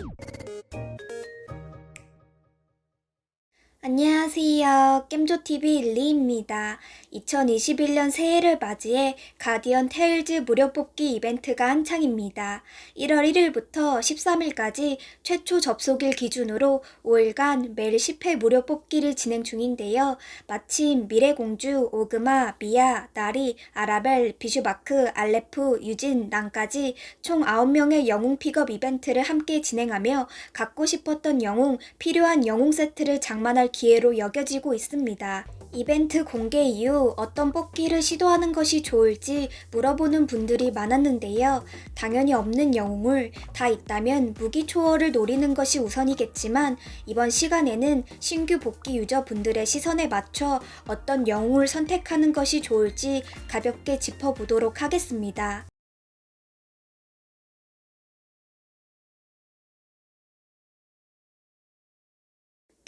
you 안녕하세요. 겜조TV 일리입니다. 2021년 새해를 맞이해 가디언 테일즈 무료 뽑기 이벤트가 한창입니다. 1월 1일부터 13일까지 최초 접속일 기준으로 5일간 매일 10회 무료 뽑기를 진행 중인데요. 마침 미래공주, 오그마, 미아, 나리, 아라벨, 비슈마크, 알레프, 유진, 난까지 총 9명의 영웅 픽업 이벤트를 함께 진행하며 갖고 싶었던 영웅, 필요한 영웅 세트를 장만할 기회로 여겨지고 있습니다. 이벤트 공개 이후 어떤 뽑기를 시도하는 것이 좋을지 물어보는 분들이 많았는데요. 당연히 없는 영웅을 다 있다면 무기 초월을 노리는 것이 우선이겠지만 이번 시간에는 신규 복귀 유저분들의 시선에 맞춰 어떤 영웅을 선택하는 것이 좋을지 가볍게 짚어보도록 하겠습니다.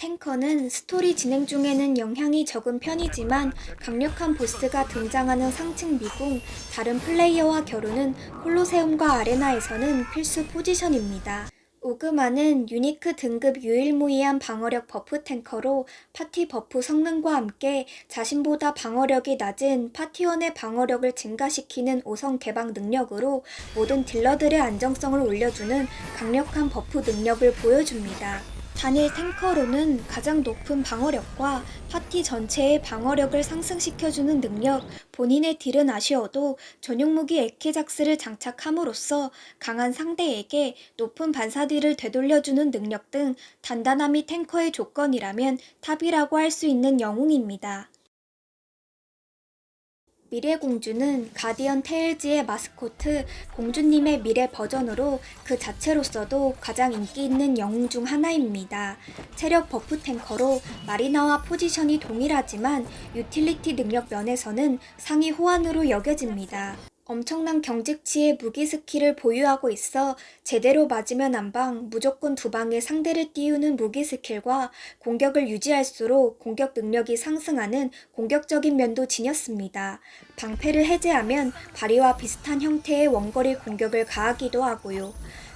탱커는 스토리 진행 중에는 영향이 적은 편이지만 강력한 보스가 등장하는 상층 미궁, 다른 플레이어와 겨루는 콜로세움과 아레나에서는 필수 포지션입니다. 오그마는 유니크 등급 유일무이한 방어력 버프 탱커로 파티 버프 성능과 함께 자신보다 방어력이 낮은 파티원의 방어력을 증가시키는 5성 개방 능력으로 모든 딜러들의 안정성을 올려주는 강력한 버프 능력을 보여줍니다. 단일 탱커로는 가장 높은 방어력과 파티 전체의 방어력을 상승시켜주는 능력, 본인의 딜은 아쉬워도 전용 무기 에케작스를 장착함으로써 강한 상대에게 높은 반사딜을 되돌려주는 능력 등 단단함이 탱커의 조건이라면 탑이라고 할 수 있는 영웅입니다. 미래 공주는 가디언 테일즈의 마스코트 공주님의 미래 버전으로 그 자체로서도 가장 인기 있는 영웅 중 하나입니다. 체력 버프 탱커로 마리나와 포지션이 동일하지만 유틸리티 능력 면에서는 상위 호환으로 여겨집니다. 엄청난 경직치의 무기 스킬을 보유하고 있어 제대로 맞으면 한 방, 무조건 두 방에 상대를 띄우는 무기 스킬과 공격을 유지할수록 공격 능력이 상승하는 공격적인 면도 지녔습니다. 방패를 해제하면 바리와 비슷한 형태의 원거리 공격을 가하기도 하고요.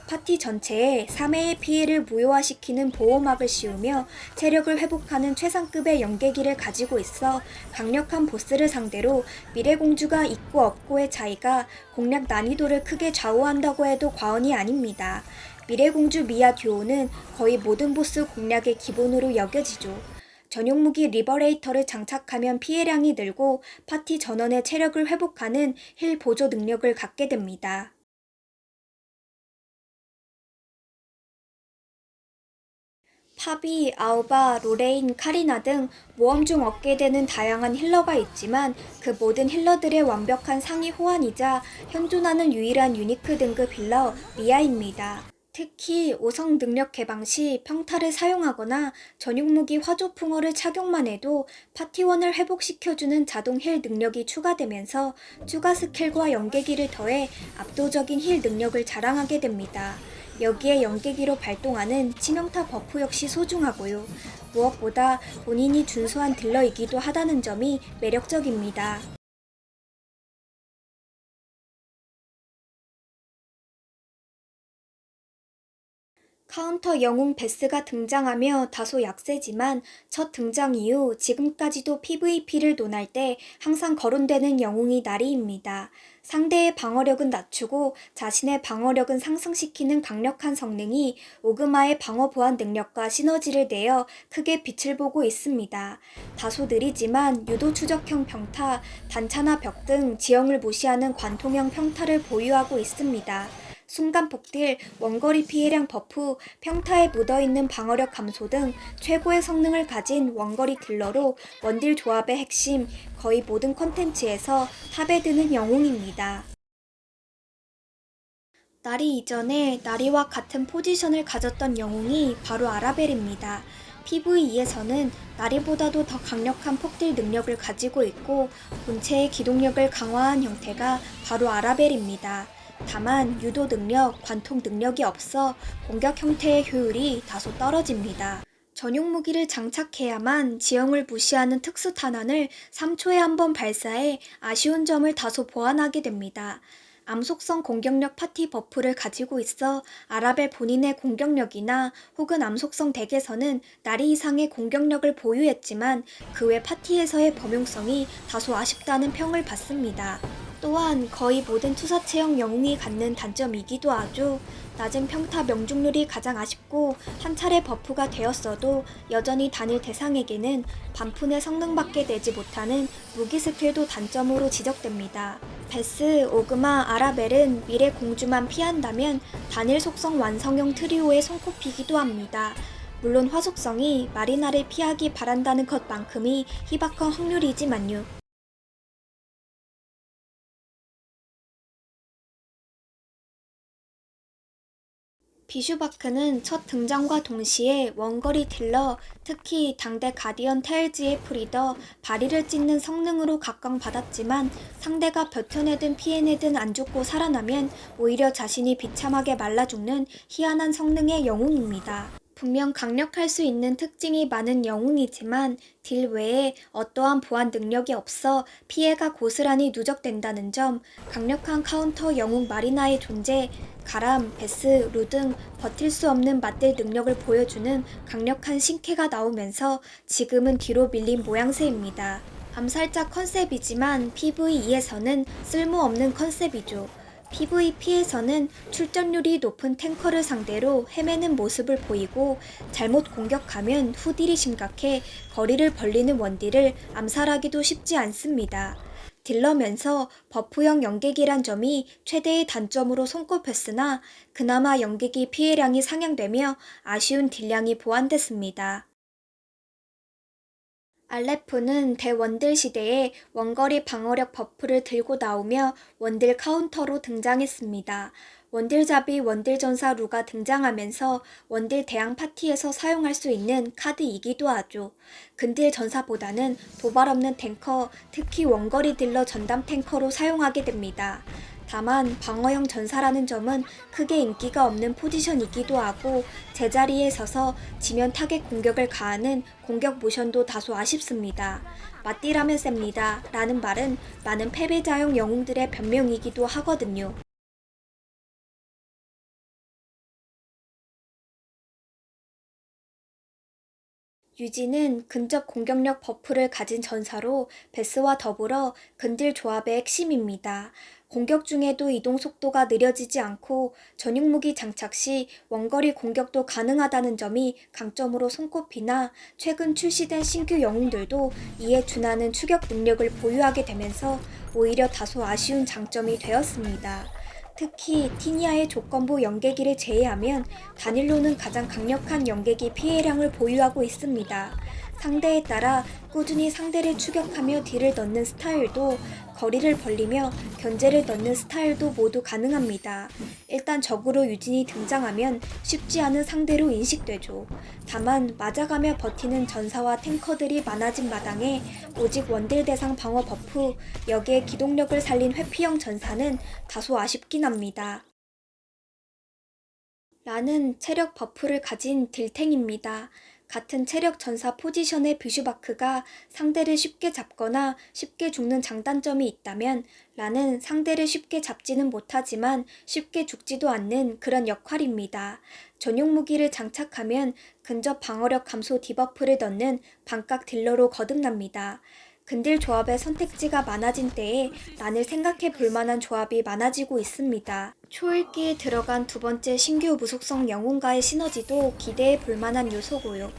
파티 전체에 3회의 피해를 무효화시키는 보호막을 씌우며 체력을 회복하는 최상급의 연계기를 가지고 있어 강력한 보스를 상대로 미래공주가 있고 없고의 차이가 공략 난이도를 크게 좌우한다고 해도 과언이 아닙니다. 미래공주 미아 듀오는 거의 모든 보스 공략의 기본으로 여겨지죠. 전용 무기 리버레이터를 장착하면 피해량이 늘고 파티 전원의 체력을 회복하는 힐 보조 능력을 갖게 됩니다. 파비, 아우바, 로레인, 카리나 등 모험 중 얻게 되는 다양한 힐러가 있지만 그 모든 힐러들의 완벽한 상위 호환이자 현존하는 유일한 유니크 등급 힐러 미아입니다. 특히 5성 능력 개방 시 평타를 사용하거나 전용 무기 화조 풍어를 착용만 해도 파티원을 회복시켜주는 자동 힐 능력이 추가되면서 추가 스킬과 연계기를 더해 압도적인 힐 능력을 자랑하게 됩니다. 여기에 연계기로 발동하는 치명타 버프 역시 소중하고요. 무엇보다 본인이 준수한 딜러이기도 하다는 점이 매력적입니다. 카운터 영웅 베스가 등장하며 다소 약세지만 첫 등장 이후 지금까지도 PVP를 논할 때 항상 거론되는 영웅이 나리입니다. 상대의 방어력은 낮추고 자신의 방어력은 상승시키는 강력한 성능이 오그마의 방어 보완 능력과 시너지를 내어 크게 빛을 보고 있습니다. 다소 느리지만 유도 추적형 평타, 단차나 벽 등 지형을 무시하는 관통형 평타를 보유하고 있습니다. 순간 폭딜, 원거리 피해량 버프, 평타에 묻어있는 방어력 감소 등 최고의 성능을 가진 원거리 딜러로 원딜 조합의 핵심, 거의 모든 컨텐츠에서 탑에 드는 영웅입니다. 나리 이전에 나리와 같은 포지션을 가졌던 영웅이 바로 아라벨입니다. PVE에서는 나리보다도 더 강력한 폭딜 능력을 가지고 있고 본체의 기동력을 강화한 형태가 바로 아라벨입니다. 다만 유도 능력, 관통 능력이 없어 공격 형태의 효율이 다소 떨어집니다. 전용 무기를 장착해야만 지형을 무시하는 특수 탄환을 3초에 한 번 발사해 아쉬운 점을 다소 보완하게 됩니다. 암속성 공격력 파티 버프를 가지고 있어 아랍의 본인의 공격력이나 혹은 암속성 덱에서는 나리 이상의 공격력을 보유했지만 그 외 파티에서의 범용성이 다소 아쉽다는 평을 받습니다. 또한 거의 모든 투사 체형 영웅이 갖는 단점이기도 하죠. 낮은 평타 명중률이 가장 아쉽고 한 차례 버프가 되었어도 여전히 단일 대상에게는 반푼의 성능밖에 내지 못하는 무기 스킬도 단점으로 지적됩니다. 베스, 오그마, 아라벨은 미래 공주만 피한다면 단일 속성 완성형 트리오의 손꼽히기도 합니다. 물론 화속성이 마리나를 피하기 바란다는 것만큼이 희박한 확률이지만요. 비슈바크는 첫 등장과 동시에 원거리 딜러, 특히 당대 가디언 테일즈의 프리더, 바리를 찢는 성능으로 각광받았지만 상대가 벼텨내든 피해내든 안 죽고 살아나면 오히려 자신이 비참하게 말라 죽는 희한한 성능의 영웅입니다. 분명 강력할 수 있는 특징이 많은 영웅이지만 딜 외에 어떠한 보완 능력이 없어 피해가 고스란히 누적된다는 점, 강력한 카운터 영웅 마리나의 존재, 가람, 베스, 루 등 버틸 수 없는 맞들 능력을 보여주는 강력한 신캐가 나오면서 지금은 뒤로 밀린 모양새입니다. 암살자 컨셉이지만 PVE에서는 쓸모없는 컨셉이죠. PVP에서는 출전률이 높은 탱커를 상대로 헤매는 모습을 보이고 잘못 공격하면 후딜이 심각해 거리를 벌리는 원딜을 암살하기도 쉽지 않습니다. 딜러면서 버프형 연객이란 점이 최대의 단점으로 손꼽혔으나 그나마 연객이 피해량이 상향되며 아쉬운 딜량이 보완됐습니다. 알레프는 대원딜 시대에 원거리 방어력 버프를 들고 나오며 원딜 카운터로 등장했습니다. 원딜잡이 원딜전사 루가 등장하면서 원딜 대항 파티에서 사용할 수 있는 카드이기도 하죠. 근딜 전사보다는 도발 없는 탱커, 특히 원거리 딜러 전담 탱커로 사용하게 됩니다. 다만 방어형 전사라는 점은 크게 인기가 없는 포지션이기도 하고 제자리에 서서 지면 타겟 공격을 가하는 공격 모션도 다소 아쉽습니다. 맞디라면 셉니다. 라는 말은 많은 패배자형 영웅들의 변명이기도 하거든요. 유지는 근접 공격력 버프를 가진 전사로 베스와 더불어 근딜 조합의 핵심입니다. 공격 중에도 이동 속도가 느려지지 않고 전용 무기 장착 시 원거리 공격도 가능하다는 점이 강점으로 손꼽히나 최근 출시된 신규 영웅들도 이에 준하는 추격 능력을 보유하게 되면서 오히려 다소 아쉬운 장점이 되었습니다. 특히 티니아의 조건부 연계기를 제외하면 단일로는 가장 강력한 연계기 피해량을 보유하고 있습니다. 상대에 따라 꾸준히 상대를 추격하며 딜을 넣는 스타일도 거리를 벌리며 견제를 넣는 스타일도 모두 가능합니다. 일단 적으로 유진이 등장하면 쉽지 않은 상대로 인식되죠. 다만 맞아가며 버티는 전사와 탱커들이 많아진 마당에 오직 원딜 대상 방어 버프, 여기에 기동력을 살린 회피형 전사는 다소 아쉽긴 합니다. 라는 체력 버프를 가진 딜탱입니다. 같은 체력 전사 포지션의 비슈바크가 상대를 쉽게 잡거나 쉽게 죽는 장단점이 있다면 라는 상대를 쉽게 잡지는 못하지만 쉽게 죽지도 않는 그런 역할입니다. 전용 무기를 장착하면 근접 방어력 감소 디버프를 넣는 반각 딜러로 거듭납니다. 근딜 조합의 선택지가 많아진 때에 난을 생각해 볼 만한 조합이 많아지고 있습니다. 초읽기에 들어간 두 번째 신규 무속성 영웅과의 시너지도 기대해 볼 만한 요소고요.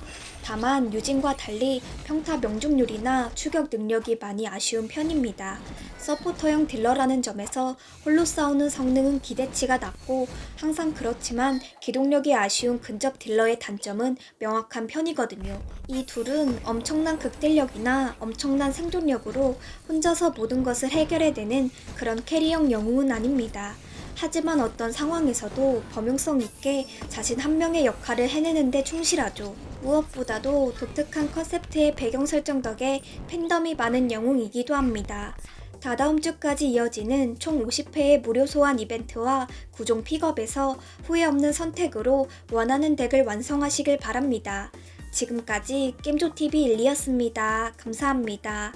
다만 유진과 달리 평타 명중률이나 추격 능력이 많이 아쉬운 편입니다. 서포터형 딜러라는 점에서 홀로 싸우는 성능은 기대치가 낮고 항상 그렇지만 기동력이 아쉬운 근접 딜러의 단점은 명확한 편이거든요. 이 둘은 엄청난 극딜력이나 엄청난 생존력으로 혼자서 모든 것을 해결해내는 그런 캐리형 영웅은 아닙니다. 하지만 어떤 상황에서도 범용성 있게 자신 한 명의 역할을 해내는데 충실하죠. 무엇보다도 독특한 컨셉트의 배경 설정 덕에 팬덤이 많은 영웅이기도 합니다. 다다음 주까지 이어지는 총 50회의 무료 소환 이벤트와 구종 픽업에서 후회 없는 선택으로 원하는 덱을 완성하시길 바랍니다. 지금까지 겜조TV 일리였습니다. 감사합니다.